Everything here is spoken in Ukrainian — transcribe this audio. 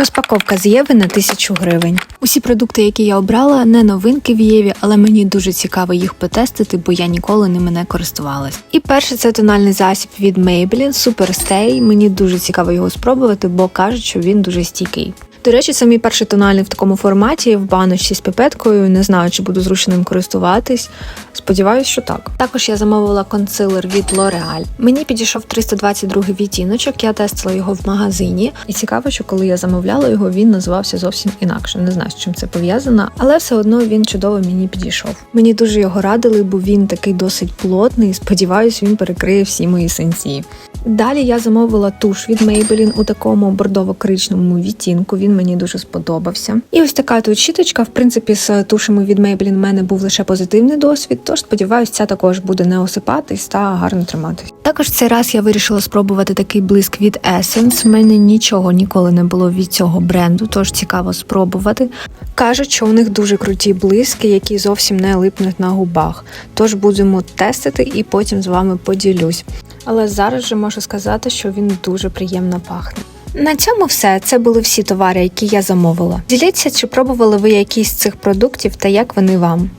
Розпаковка з Єви на 1000 гривень. Усі продукти, які я обрала, не новинки в Єві, але мені дуже цікаво їх потестити, бо я ніколи ними не користувалась. І перше це тональний засіб від Maybelline Super Stay. Мені дуже цікаво його спробувати, бо кажуть, що він дуже стійкий. До речі, це мій перший тональний в такому форматі в баночці з піпеткою. Не знаю, чи буду зручно ним користуватись. Сподіваюсь, що так. Також я замовила консилер від L'Oreal. Мені підійшов 322 відтіночок, я тестила його в магазині. І цікаво, що коли я замовляла його, він називався зовсім інакше. Не знаю, з чим це пов'язано, але все одно він чудово мені підійшов. Мені дуже його радили, бо він такий досить плотний. Сподіваюсь, він перекриє всі мої сенсі. Далі я замовила туш від Maybelline у такому бордово-коричневому відтінку. Він мені дуже сподобався. І ось така тут щіточка. В принципі, з тушами від Maybelline в мене був лише позитивний досвід, тож сподіваюся, ця також буде не осипатись та гарно триматись. Також цей раз я вирішила спробувати такий блиск від Essence. У мене нічого ніколи не було від цього бренду, тож цікаво спробувати. Кажуть, що у них дуже круті блиски, які зовсім не липнуть на губах. Тож будемо тестити і потім з вами поділюсь. Але зараз же можу сказати, що він дуже приємно пахне. На цьому все. Це були всі товари, які я замовила. Діліться, чи пробували ви якісь з цих продуктів та як вони вам.